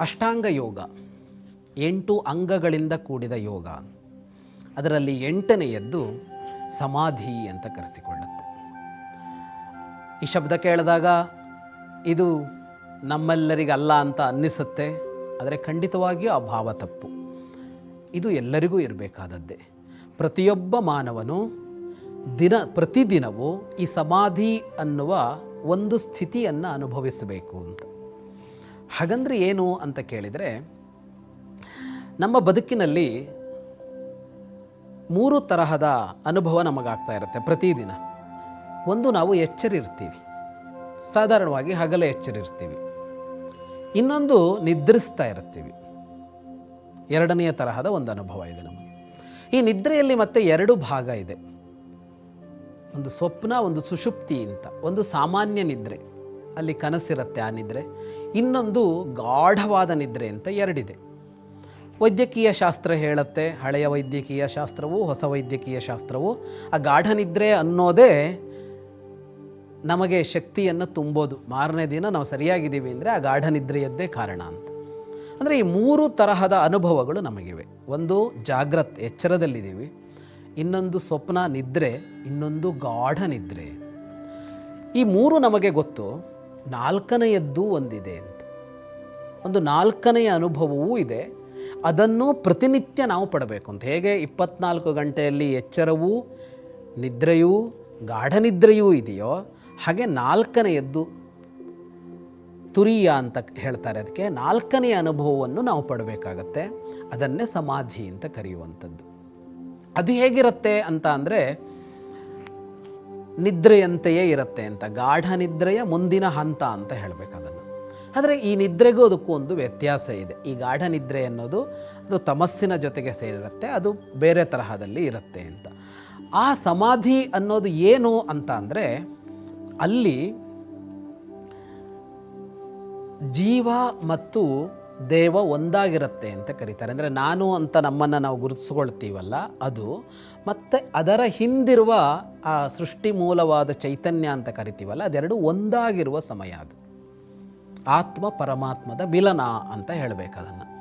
ಅಷ್ಟಾಂಗ ಯೋಗ, ಎಂಟು ಅಂಗಗಳಿಂದ ಕೂಡಿದ ಯೋಗ, ಅದರಲ್ಲಿ ಎಂಟನೆಯದ್ದು ಸಮಾಧಿ ಅಂತ ಕರೆಸಿಕೊಳ್ಳುತ್ತೆ. ಈ ಶಬ್ದ ಕೇಳಿದಾಗ ಇದು ನಮ್ಮೆಲ್ಲರಿಗಲ್ಲ ಅಂತ ಅನ್ನಿಸುತ್ತೆ, ಆದರೆ ಖಂಡಿತವಾಗಿಯೂ ಆ ಭಾವ ತಪ್ಪು. ಇದು ಎಲ್ಲರಿಗೂ ಇರಬೇಕಾದದ್ದೇ. ಪ್ರತಿಯೊಬ್ಬ ಮಾನವನು ದಿನ, ಪ್ರತಿದಿನವೂ ಈ ಸಮಾಧಿ ಅನ್ನುವ ಒಂದು ಸ್ಥಿತಿಯನ್ನು ಅನುಭವಿಸಬೇಕು ಅಂತ. ಹಾಗಂದ್ರೆ ಏನು ಅಂತ ಕೇಳಿದರೆ, ನಮ್ಮ ಬದುಕಿನಲ್ಲಿ ಮೂರು ತರಹದ ಅನುಭವ ನಮಗಾಗ್ತಾ ಇರುತ್ತೆ ಪ್ರತಿದಿನ. ಒಂದು ನಾವು ಎಚ್ಚರಿರ್ತೀವಿ. ಸಾಧಾರಣವಾಗಿ ಹಗಲ ಎಚ್ಚರಿರ್ತೀವಿ. ಇನ್ನೊಂದು ನಿದ್ರಿಸ್ತಾ ಇರ್ತೀವಿ. ಎರಡನೆಯ ತರಹದ ಒಂದು ಅನುಭವ ಇದೆ ನಮಗೆ. ಈ ನಿದ್ರೆಯಲ್ಲಿ ಮತ್ತೆ ಎರಡು ಭಾಗ ಇದೆ. ಒಂದು ಸ್ವಪ್ನ, ಒಂದು ಸುಷುಪ್ತಿ ಅಂತ. ಒಂದು ಸಾಮಾನ್ಯ ನಿದ್ರೆ. ಅಲ್ಲಿ ಕನಸಿರುತ್ತೆ ಆ ನಿದ್ರೆ. ಇನ್ನೊಂದು ಗಾಢವಾದ ನಿದ್ರೆ ಅಂತ ಎರಡಿದೆ. ವೈದ್ಯಕೀಯ ಶಾಸ್ತ್ರ ಹೇಳುತ್ತೆ, ಹಳೆಯ ವೈದ್ಯಕೀಯ ಶಾಸ್ತ್ರವು ಹೊಸ ವೈದ್ಯಕೀಯ ಶಾಸ್ತ್ರವು. ಆ ಗಾಢ ನಿದ್ರೆ ಅನ್ನೋದೇ ನಮಗೆ ಶಕ್ತಿಯನ್ನು ತುಂಬೋದು. ಮಾರನೇ ದಿನ ನಾವು ಸರಿಯಾಗಿದ್ದೀವಿ ಅಂದರೆ ಆ ಗಾಢ ನಿದ್ರೆಯದ್ದೇ ಕಾರಣ ಅಂತ. ಅಂದರೆ ಈ ಮೂರು ತರಹದ ಅನುಭವಗಳು ನಮಗಿವೆ. ಒಂದು, ಜಾಗ್ರತ್, ಎಚ್ಚರದಲ್ಲಿದ್ದೀವಿ. ಇನ್ನೊಂದು, ಸ್ವಪ್ನ, ನಿದ್ರೆ. ಇನ್ನೊಂದು, ಗಾಢ ನಿದ್ರೆ. ಈ ಮೂರು ನಮಗೆ ಗೊತ್ತು. ನಾಲ್ಕನೆಯದ್ದು ಒಂದಿದೆ ಅಂತ. ಒಂದು ನಾಲ್ಕನೆಯ ಅನುಭವವೂ ಇದೆ. ಅದನ್ನು ಪ್ರತಿನಿತ್ಯ ನಾವು ಪಡಬೇಕು ಅಂತ. ಹೇಗೆ? ಇಪ್ಪತ್ನಾಲ್ಕು ಗಂಟೆಯಲ್ಲಿ ಎಚ್ಚರವೂ, ನಿದ್ರೆಯೂ ಗಾಢ ನಿದ್ರೆಯೂ ಇದೆಯೋ ಹಾಗೆ ನಾಲ್ಕನೆಯದ್ದು ತುರಿಯ ಅಂತ ಹೇಳ್ತಾರೆ. ಅದಕ್ಕೆ ನಾಲ್ಕನೆಯ ಅನುಭವವನ್ನು ನಾವು ಪಡಬೇಕಾಗತ್ತೆ. ಅದನ್ನೇ ಸಮಾಧಿ ಅಂತ ಕರೆಯುವಂಥದ್ದು. ಅದು ಹೇಗಿರುತ್ತೆ ಅಂತ ಅಂದರೆ ನಿದ್ರೆಯಂತೆಯೇ ಇರುತ್ತೆ ಅಂತ, ಗಾಢ ನಿದ್ರೆಯ ಮುಂದಿನ ಹಂತ ಅಂತ ಹೇಳಬೇಕು ಅದನ್ನು. ಆದರೆ ಈ ನಿದ್ರೆಗೂ ಅದಕ್ಕೂ ಒಂದು ವ್ಯತ್ಯಾಸ ಇದೆ. ಈ ಗಾಢ ನಿದ್ರೆ ಅನ್ನೋದು ಅದು ತಮಸ್ಸಿನ ಜೊತೆಗೆ ಸೇರಿರುತ್ತೆ, ಅದು ಬೇರೆ ತರಹದಲ್ಲಿ ಇರುತ್ತೆ ಅಂತ. ಆ ಸಮಾಧಿ ಅನ್ನೋದು ಏನು ಅಂತ ಅಂದರೆ, ಅಲ್ಲಿ ಜೀವ ಮತ್ತು ದೇವ ಒಂದಾಗಿರುತ್ತೆ ಅಂತ ಕರೀತಾರೆ. ಅಂದರೆ ನಾನು ಅಂತ ನಮ್ಮನ್ನು ನಾವು ಗುರುತಿಸ್ಕೊಳ್ತೀವಲ್ಲ, ಅದು. ಮತ್ತು ಅದರ ಹಿಂದಿರುವ, ಆ ಸೃಷ್ಟಿ ಮೂಲವಾದ ಚೈತನ್ಯ ಅಂತ ಕರಿತೀವಲ್ಲ, ಅದೆರಡು ಒಂದಾಗಿರುವ ಸಮಯ ಅದು. ಆತ್ಮ ಪರಮಾತ್ಮದ ಮಿಲನ ಅಂತ ಹೇಳಬೇಕು ಅದನ್ನು.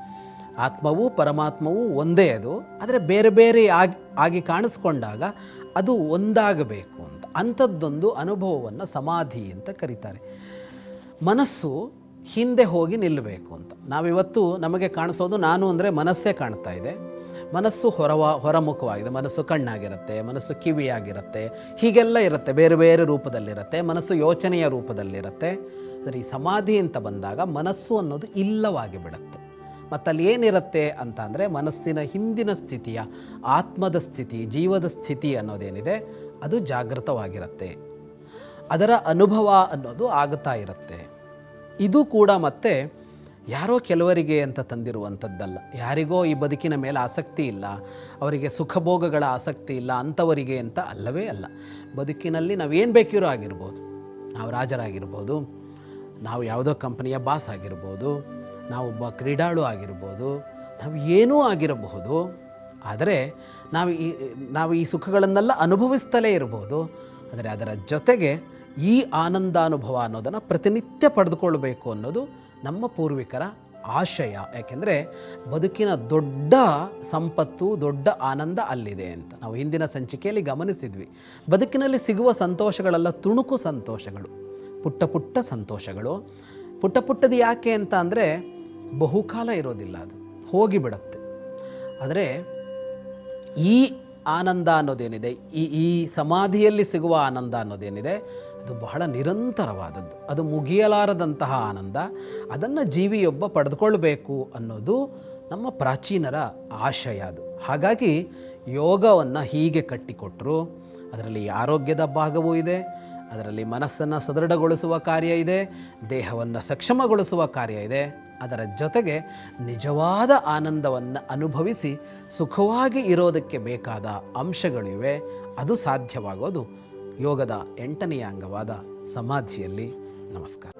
ಆತ್ಮವು ಪರಮಾತ್ಮವೂ ಒಂದೇ ಅದು. ಆದರೆ ಬೇರೆ ಬೇರೆ ಆಗಿ ಆಗಿ ಕಾಣಿಸ್ಕೊಂಡಾಗ ಅದು ಒಂದಾಗಬೇಕು ಅಂತ. ಅಂಥದ್ದೊಂದು ಅನುಭವವನ್ನು ಸಮಾಧಿ ಅಂತ ಕರೀತಾರೆ. ಮನಸ್ಸು ಹಿಂದೆ ಹೋಗಿ ನಿಲ್ಲಬೇಕು ಅಂತ. ನಾವಿವತ್ತು ನಮಗೆ ಕಾಣಿಸೋದು ನಾನು ಅಂದರೆ ಮನಸ್ಸೇ ಕಾಣ್ತಾ ಇದೆ. ಮನಸ್ಸು ಹೊರವ, ಹೊರಮುಖವಾಗಿದೆ. ಮನಸ್ಸು ಕಣ್ಣಾಗಿರುತ್ತೆ, ಮನಸ್ಸು ಕಿವಿಯಾಗಿರುತ್ತೆ, ಹೀಗೆಲ್ಲ ಇರುತ್ತೆ. ಬೇರೆ ಬೇರೆ ರೂಪದಲ್ಲಿರುತ್ತೆ, ಮನಸ್ಸು ಯೋಚನೆಯ ರೂಪದಲ್ಲಿರುತ್ತೆ. ಆದರೆ ಈ ಸಮಾಧಿ ಅಂತ ಬಂದಾಗ ಮನಸ್ಸು ಅನ್ನೋದು ಇಲ್ಲವಾಗಿ ಬಿಡುತ್ತೆ. ಮತ್ತು ಅಲ್ಲಿ ಏನಿರುತ್ತೆ ಅಂತ ಅಂದರೆ ಮನಸ್ಸಿನ ಹಿಂದಿನ ಸ್ಥಿತಿಯ, ಆತ್ಮದ ಸ್ಥಿತಿ, ಜೀವದ ಸ್ಥಿತಿ ಅನ್ನೋದೇನಿದೆ, ಅದು ಜಾಗೃತವಾಗಿರುತ್ತೆ. ಅದರ ಅನುಭವ ಅನ್ನೋದು ಆಗ್ತಾ ಇರುತ್ತೆ. ಇದು ಕೂಡ ಮತ್ತೆ ಯಾರೋ ಕೆಲವರಿಗೆ ಅಂತ ತಂದಿರುವಂಥದ್ದಲ್ಲ. ಯಾರಿಗೋ ಈ ಬದುಕಿನ ಮೇಲೆ ಆಸಕ್ತಿ ಇಲ್ಲ, ಅವರಿಗೆ ಸುಖಭೋಗಗಳ ಆಸಕ್ತಿ ಇಲ್ಲ ಅಂಥವರಿಗೆ ಅಂತ ಅಲ್ಲವೇ ಅಲ್ಲ. ಬದುಕಿನಲ್ಲಿ ನಾವೇನು ಬೇಕಿರೋ ಆಗಿರ್ಬೋದು. ನಾವು ರಾಜರಾಗಿರ್ಬೋದು, ನಾವು ಯಾವುದೋ ಕಂಪನಿಯ ಬಾಸ್ ಆಗಿರ್ಬೋದು, ನಾವು ಒಬ್ಬ ಕ್ರೀಡಾಳು ಆಗಿರ್ಬೋದು, ನಾವು ಏನೂ ಆಗಿರಬಹುದು. ಆದರೆ ನಾವು ಈ ನಾವು ಈ ಸುಖಗಳನ್ನೆಲ್ಲ ಅನುಭವಿಸ್ತಲೇ ಇರಬಹುದು ಆದರೆ ಅದರ ಜೊತೆಗೆ ಈ ಆನಂದಾನುಭವ ಅನ್ನೋದನ್ನು ಪ್ರತಿನಿತ್ಯ ಪಡೆದುಕೊಳ್ಬೇಕು ಅನ್ನೋದು ನಮ್ಮ ಪೂರ್ವಿಕರ ಆಶಯ. ಯಾಕೆಂದರೆ ಬದುಕಿನ ದೊಡ್ಡ ಸಂಪತ್ತು, ದೊಡ್ಡ ಆನಂದ ಅಲ್ಲಿದೆ ಅಂತ. ನಾವು ಹಿಂದಿನ ಸಂಚಿಕೆಯಲ್ಲಿ ಗಮನಿಸಿದ್ವಿ. ಬದುಕಿನಲ್ಲಿ ಸಿಗುವ ಸಂತೋಷಗಳೆಲ್ಲ ತುಣುಕು ಸಂತೋಷಗಳು, ಪುಟ್ಟ ಪುಟ್ಟ ಸಂತೋಷಗಳು. ಪುಟ್ಟ ಪುಟ್ಟದು ಯಾಕೆ ಅಂತ ಅಂದರೆ ಬಹುಕಾಲ ಇರೋದಿಲ್ಲ ಅದು. ಹೋಗಿಬಿಡತ್ತೆ. ಆದರೆ ಈ ಆನಂದ ಅನ್ನೋದೇನಿದೆ, ಈ ಈ ಸಮಾಧಿಯಲ್ಲಿ ಸಿಗುವ ಆನಂದ ಅನ್ನೋದೇನಿದೆ ಅದು ಬಹಳ ನಿರಂತರವಾದದ್ದು. ಅದು ಮುಗಿಯಲಾರದಂತಹ ಆನಂದ, ಅದನ್ನು ಜೀವಿಯೊಬ್ಬ ಪಡೆದುಕೊಳ್ಬೇಕು ಅನ್ನೋದು ನಮ್ಮ ಪ್ರಾಚೀನರ ಆಶಯ ಅದು. ಹಾಗಾಗಿ ಯೋಗವನ್ನು ಹೀಗೆ ಕಟ್ಟಿಕೊಟ್ಟರು ಅದರಲ್ಲಿ ಆರೋಗ್ಯದ ಭಾಗವೂ ಇದೆ, ಅದರಲ್ಲಿ ಮನಸ್ಸನ್ನು ಸದೃಢಗೊಳಿಸುವ ಕಾರ್ಯ ಇದೆ, ದೇಹವನ್ನು ಸಕ್ಷಮಗೊಳಿಸುವ ಕಾರ್ಯ ಇದೆ, ಅದರ ಜೊತೆಗೆ ನಿಜವಾದ ಆನಂದವನ್ನು ಅನುಭವಿಸಿ ಸುಖವಾಗಿ ಇರೋದಕ್ಕೆ ಬೇಕಾದ ಅಂಶಗಳಿವೆ, ಅದು ಸಾಧ್ಯವಾಗೋದು. ಯೋಗದ ಎಂಟನೆಯ ಅಂಗವಾದ ಸಮಾಧಿಯಲ್ಲಿ ನಮಸ್ಕಾರ.